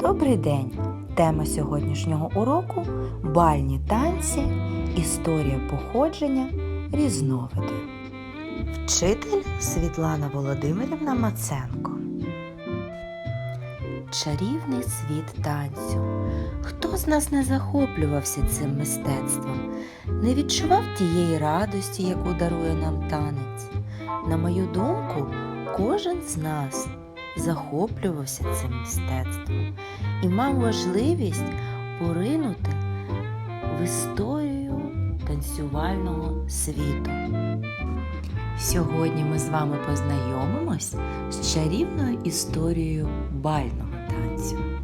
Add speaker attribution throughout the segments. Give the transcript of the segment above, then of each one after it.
Speaker 1: Добрий день! Тема сьогоднішнього уроку бальні танці, історія походження, різновиди. Вчитель Світлана Володимирівна Маценко. Чарівний світ танцю. Хто з нас не захоплювався цим мистецтвом, не відчував тієї радості, яку дарує нам танець? На мою думку, кожен з нас захоплювався цим мистецтвом і мав можливість поринути в історію танцювального світу. Сьогодні ми з вами познайомимось з чарівною історією бального танцю.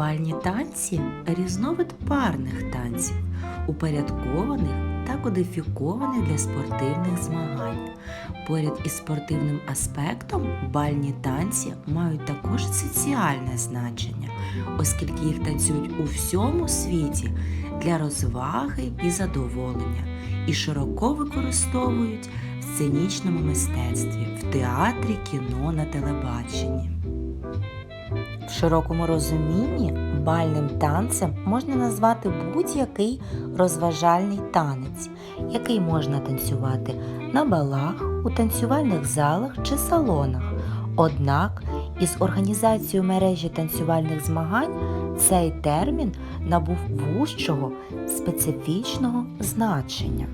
Speaker 1: Бальні танці різновид парних танців, упорядкованих та кодифікованих для спортивних змагань. Поряд із спортивним аспектом бальні танці мають також соціальне значення, оскільки їх танцюють у всьому світі для розваги і задоволення і широко використовують в сценічному мистецтві, в театрі, кіно на телебаченні. В широкому розумінні бальним танцем можна назвати будь-який розважальний танець, який можна танцювати на балах, у танцювальних залах чи салонах. Однак із організацією мережі танцювальних змагань цей термін набув вужчого специфічного значення.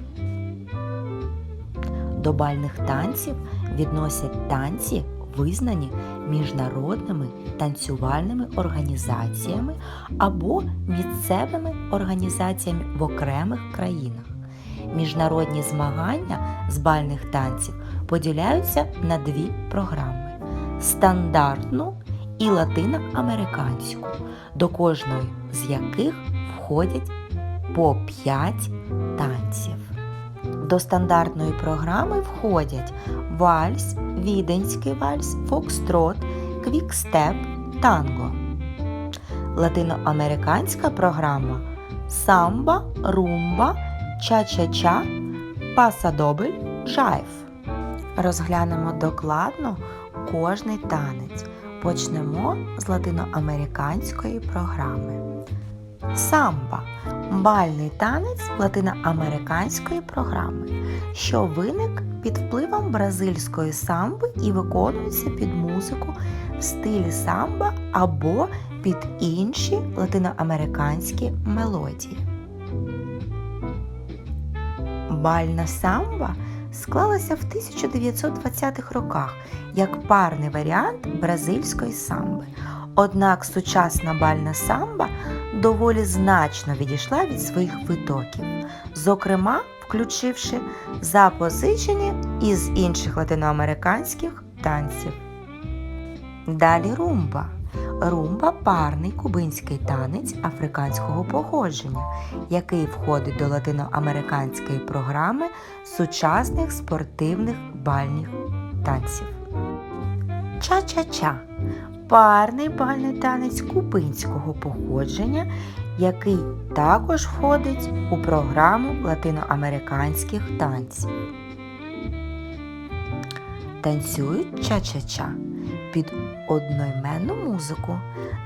Speaker 1: До бальних танців відносять танці, визнані міжнародними танцювальними організаціями або місцевими організаціями в окремих країнах. Міжнародні змагання з бальних танців поділяються на дві програми стандартну і латиноамериканську, до кожної з яких входять по 5 танців. До стандартної програми входять вальс, віденський вальс, фокстрот, квікстеп, танго. Латиноамериканська програма самба, румба, ча-ча-ча, пасадобль, жайв. Розглянемо докладно кожний танець. Почнемо з латиноамериканської програми. Самба бальний танець латиноамериканської програми, що виник під впливом бразильської самби і виконується під музику в стилі самба або під інші латиноамериканські мелодії. Бальна самба склалася в 1920-х роках як парний варіант бразильської самби. Однак сучасна бальна самба доволі значно відійшла від своїх витоків, зокрема, включивши запозичення із інших латиноамериканських танців. Далі румба. Румба парний кубинський танець африканського походження, який входить до латиноамериканської програми сучасних спортивних бальних танців. Ча-ча-ча парний бальний танець кубинського походження, який також входить у програму латиноамериканських танців. Танцюють ча-ча-ча під одноіменну музику,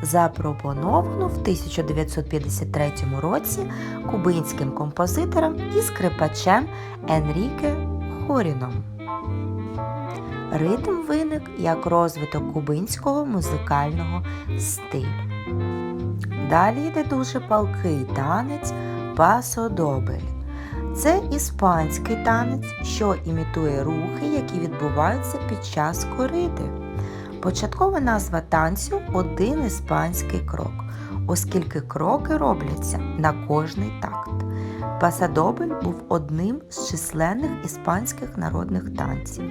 Speaker 1: запропоновану в 1953 році кубинським композитором і скрипачем Енріке Хоріном. Ритм виник як розвиток кубинського музикального стилю. Далі йде дуже палкий танець пасодобель. Це іспанський танець, що імітує рухи, які відбуваються під час кориди. Початкова назва танцю один іспанський крок, оскільки кроки робляться на кожний такт. Пасадобль був одним з численних іспанських народних танців,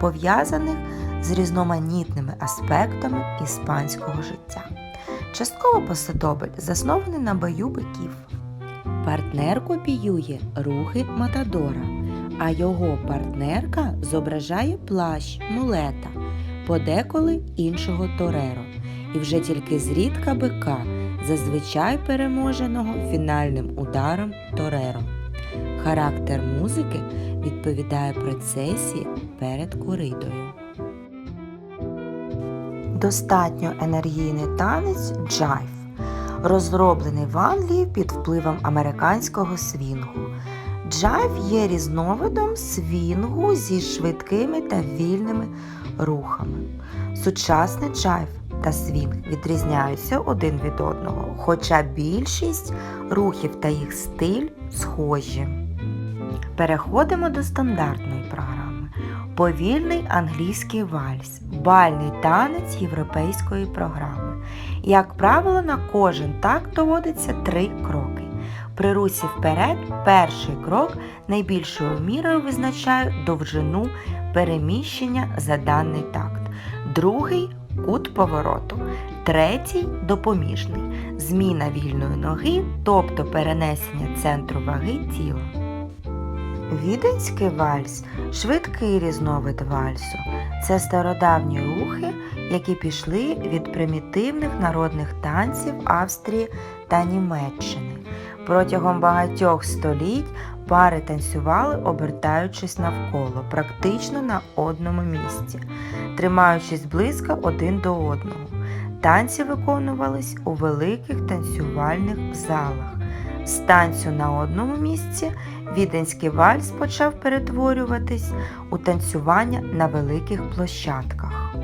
Speaker 1: пов'язаних з різноманітними аспектами іспанського життя. Частково пасадобль заснований на бою биків. Партнер копіює рухи Матадора, а його партнерка зображає плащ мулета, подеколи іншого тореро, і вже тільки зрідка бика зазвичай переможеного фінальним ударом Тореро. Характер музики відповідає процесії перед коридою. Достатньо енергійний танець джайв, розроблений в Англії під впливом американського свінгу. Джайв є різновидом свінгу зі швидкими та вільними рухами. Сучасний джайв та свінг відрізняються один від одного, хоча більшість рухів та їх стиль схожі. Переходимо до стандартної програми. Повільний англійський вальс, бальний танець європейської програми. Як правило, на кожен такт доводиться три кроки. При русі вперед перший крок найбільшою мірою визначає довжину переміщення за даний такт, другий кут повороту, третій допоміжний зміна вільної ноги, тобто перенесення центру ваги тіла. Віденський вальс швидкий різновид вальсу. Це стародавні рухи, які пішли від примітивних народних танців Австрії та Німеччини. Протягом багатьох століть пари танцювали, обертаючись навколо, практично на одному місці, тримаючись близько один до одного. Танці виконувались у великих танцювальних залах. З танцю на одному місці віденський вальс почав перетворюватись у танцювання на великих площадках.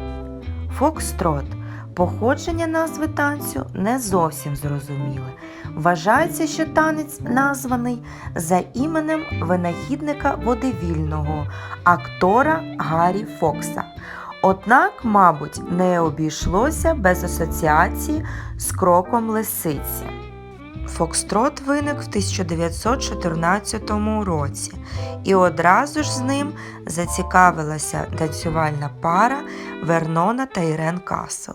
Speaker 1: Фокстрот походження назви танцю не зовсім зрозуміле. Вважається, що танець названий за іменем винахідника водевільного актора Гаррі Фокса. Однак, мабуть, не обійшлося без асоціації з кроком лисиці. Фокстрот виник в 1914 році, і одразу ж з ним зацікавилася танцювальна пара Вернона та Ірен Касл,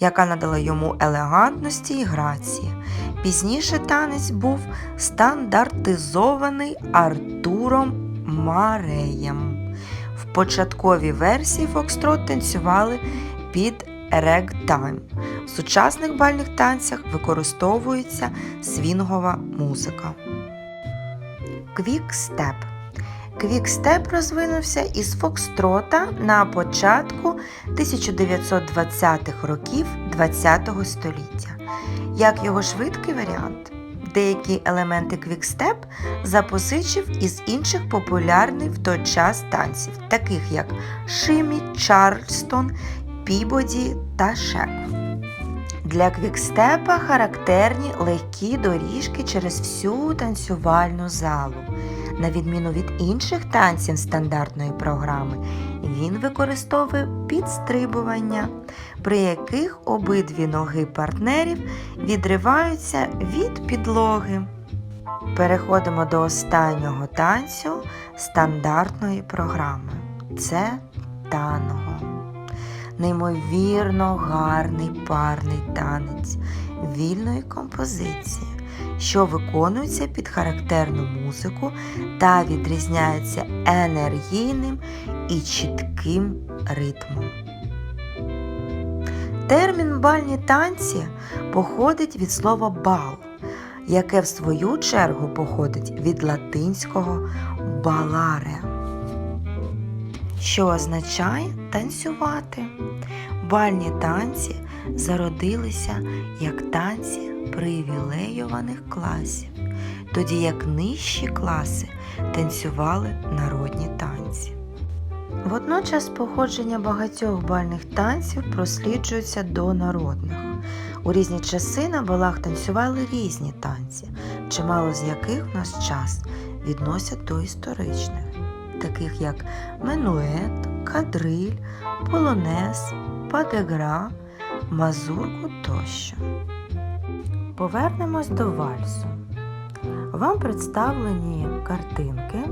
Speaker 1: яка надала йому елегантності і грації. Пізніше танець був стандартизований Артуром Мареєм. В початковій версії Фокстрот танцювали під регтайм. В сучасних бальних танцях використовується свінгова музика. Квікстеп. Квікстеп розвинувся із Фокстрота на початку 1920-х років ХХ століття, як його швидкий варіант. Деякі елементи квікстеп запозичив із інших популярних в той час танців, таких як Шимі, Чарльстон, Пібоді та Шек. Для квікстепа характерні легкі доріжки через всю танцювальну залу. На відміну від інших танців стандартної програми, він використовує підстрибування, при яких обидві ноги партнерів відриваються від підлоги. Переходимо до останнього танцю стандартної програми. Це танго. Неймовірно гарний парний танець вільної композиції, що виконується під характерну музику та відрізняється енергійним і чітким ритмом. Термін бальні танці походить від слова бал, яке в свою чергу походить від латинського баларе, що означає танцювати. Бальні танці зародилися як танці привілейованих класів, тоді як нижчі класи танцювали народні танці. Водночас походження багатьох бальних танців просліджується до народних. У різні часи на балах танцювали різні танці, чимало з яких в наш час відносять до історичних, таких як менует, кадриль, полонез, падегра, мазурку тощо. Повернемось до вальсу. Вам представлені картинки,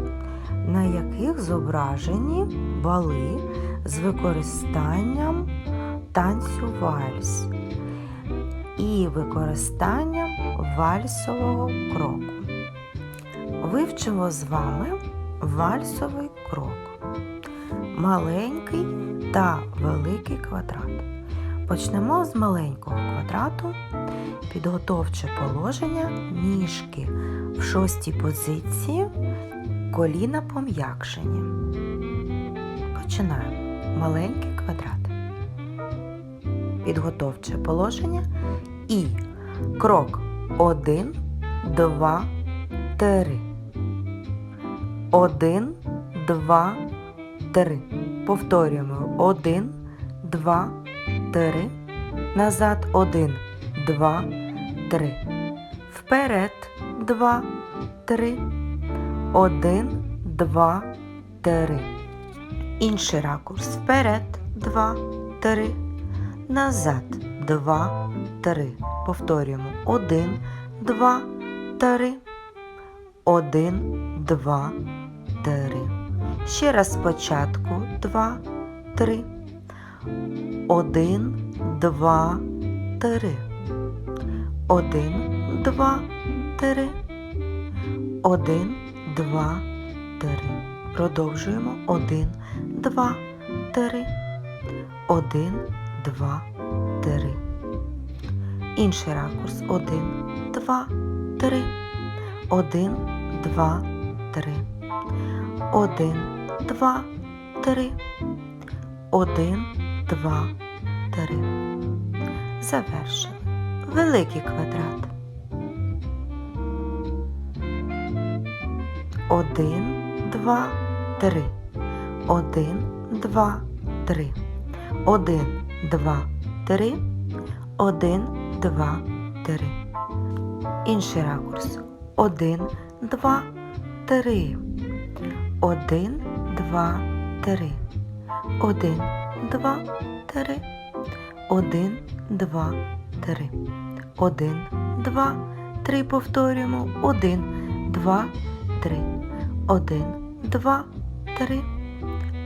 Speaker 1: на яких зображені бали з використанням танцю вальс і використанням вальсового кроку. Вивчимо з вами вальсовий крок. Маленький та великий квадрат. Почнемо з маленького квадрату, Підготовче положення ніжки в шостій позиції, коліна пом'якшені. Починаємо. Маленький квадрат. Підготовче положення і крок 1, 2, 3. 1, 2, 3. Повторюємо. 1, 2, 3. Назад 1, 2, 3. Вперед 2, 3. 1, 2, 3. Інший ракурс. Вперед 2, 3. Назад 2, 3. Повторюємо. 1, 2, 3. 1, 2, 3. Ще раз спочатку 2, 3. 1, 2, 3. 1, 2, 3. 1, 2, 3. Продовжуємо. 1, 2, 3. 1, 2, 3. Інший ракурс. 1, 2, 3. 1, 2, 3. 1, 2, 3. 1, 2, 3. Завершили. Великий квадрат. 1, 2, 3. 1, 2, 3. 1, 2, 3. 1, 2, 3. Інший ракурс. 1, 2, 3. 1, 2, 3. 1, 2, 3. 1, 2, 3. 1, 2, 3. Повторюємо. 1, 2, 3. 1, 2, 3.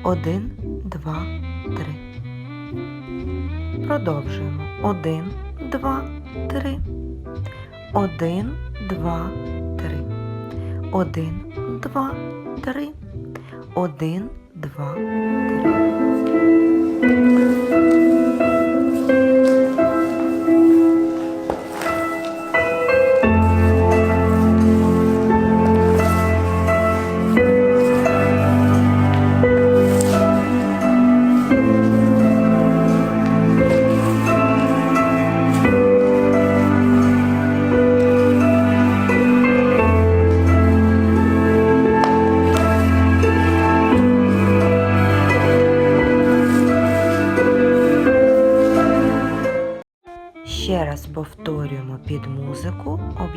Speaker 1: 1, 2, 3. Продовжуємо. 1, 2, 3. 1, 2, 3. 1, 2, 3. 1, 2, 3.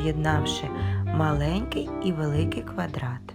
Speaker 1: Об'єднавши маленький і великий квадрат.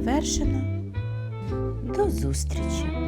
Speaker 1: Завершено. До зустрічі!